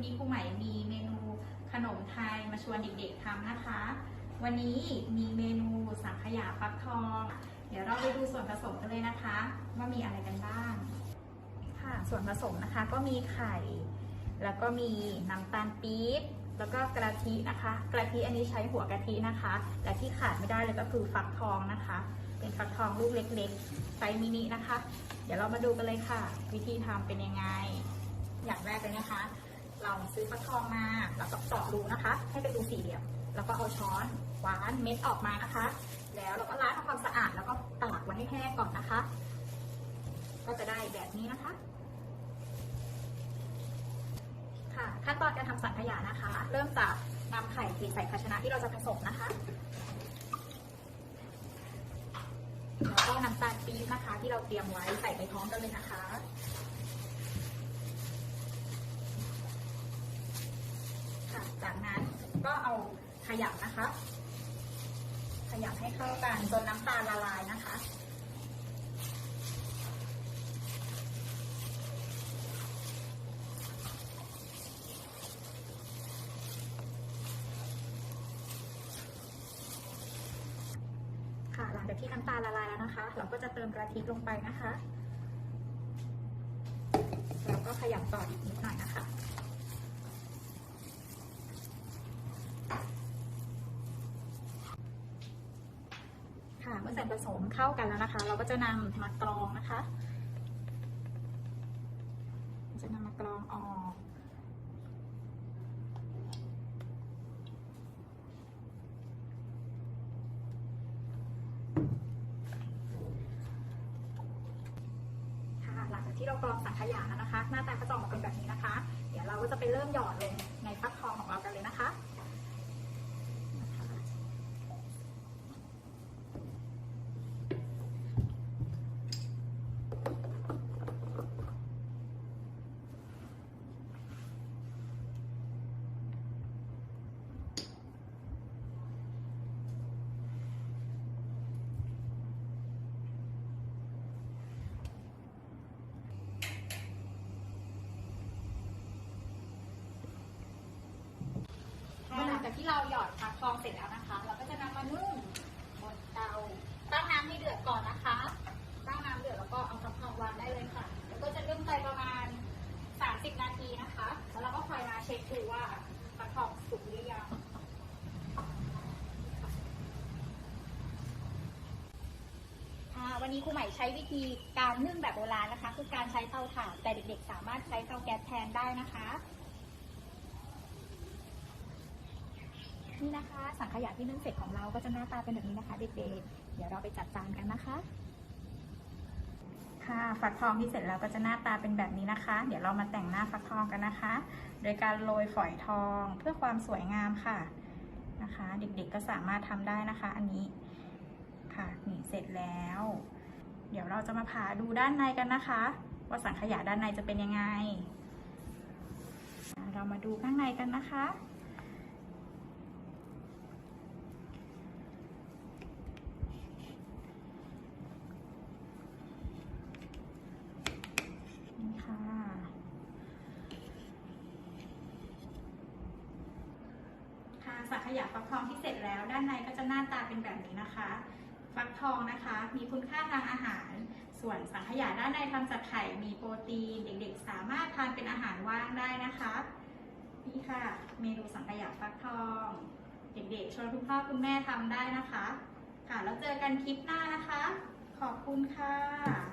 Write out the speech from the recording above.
วันนี้ครูใหม่มีเมนูขนมไทยมาชวนเด็กๆทำนะคะ วันนี้มีเมนูสังขยาฟักทอง เดี๋ยวเราไปดูส่วนผสมกันเลยนะคะ ว่ามีอะไรกันบ้าง ค่ะ ส่วนผสมนะคะก็มีไข่ แล้วก็มีน้ำตาลปี๊บ แล้วก็กะทินะคะ กะทิอันนี้ใช้หัวกะทินะคะแต่ที่ขาดไม่ได้เลยก็คือฟักทองนะคะ เป็นฟักทองลูกเล็กๆ ไซส์มินินะคะ เดี๋ยวเรามาดูกันเลยค่ะ วิธีทำเป็นยังไง อย่างแรกเลยนะคะ เราซื้อฟักทองมาแล้วก็เจาะรูนะคะ ให้เป็นรูสี่เหลี่ยม แล้วก็เอาช้อนหวานเม็ดออกมานะคะ แล้วเราก็ล้างทำความสะอาดแล้วก็ตากไว้ให้แห้งก่อนนะคะ ก็จะได้แบบนี้นะคะ ค่ะ ขั้นตอนการทำสังขยานะคะ เริ่มจากนำไข่เทใส่ภาชนะที่เราจะผสมนะคะแล้วก็น้ำตาลปี๊บนะคะ ที่เราเตรียมไว้ใส่ไปพร้อมกันเลยนะคะ ค่ะ จากนั้นก็เอาขยำนะคะ ขยำให้เข้ากันจนน้ำตาลละลายนะคะ ค่ะหลังจากที่น้ำตาลละลายแล้วนะคะ เราก็จะเติมกะทิลงไปนะคะ แล้วก็ขยำต่ออีกนิดหน่อยนะคะ เมื่อส่วนผสมเข้ากันแล้วนะคะ เราก็จะนำมากรองนะคะ จะนำมากรองออกค่ะหลังจากที่เรากรองสังขยาแล้วนะคะ หน้าตาก็จะออกมาเป็นแบบนี้นะคะ เดี๋ยวเราก็จะไปเริ่มหยอดลงในฟักทองของเรากันเลยนะคะ ที่เราหยอดฟักทองเสร็จแล้วนะคะ เราก็จะนำมานึ่งบนเตาตั้งน้ำให้เดือดก่อนนะคะ ตั้งน้ำเดือดแล้วก็เอาฟักทองวางได้เลยค่ะ แล้วก็จะนึ่งไปประมาณ 30 นาทีนะคะ แล้วเราก็คอยมาเช็คดูว่าฟักทองสุกหรือยังวันนี้ครูใหม่ใช้วิธีการนึ่งแบบโบราณนะคะ คือการใช้เตาถ่านแต่เด็กๆ สามารถใช้เตาแก๊สแทนได้นะคะ นี่นะคะ สังขยาที่นึ่งเสร็จของเราก็จะหน้าตาเป็นแบบนี้นะคะเด็กๆ เดี๋ยวเราไปจัดจานกันนะคะ ค่ะฟักทองที่เสร็จแล้วก็จะหน้าตาเป็นแบบนี้นะคะ เดี๋ยวเรามาแต่งหน้าฟักทองกันนะคะ โดยการโรยฝอยทองเพื่อความสวยงามค่ะนะคะ เด็กๆก็สามารถทำได้นะคะ อันนี้ค่ะนี่เสร็จแล้ว เดี๋ยวเราจะมาผ่าดูด้านในกันนะคะ ว่าสังขยาด้านในจะเป็นยังไง เรามาดูข้างในกันนะคะ นี่ค่ะ ค่ะ สังขยาฟักทองที่เสร็จแล้ว ด้านในก็จะหน้าตาเป็นแบบนี้นะคะ ฟักทองนะคะ มีคุณค่าทางอาหาร ส่วนสังขยาด้านในทำจากไข่มีโปรตีน เด็กๆ สามารถทานเป็นอาหารว่างได้นะคะนี่ค่ะ เมนูสังขยาฟักทอง เด็กๆชวนคุณพ่อคุณแม่ทำได้นะคะ ค่ะแล้วเจอกันคลิปหน้านะคะ ขอบคุณค่ะ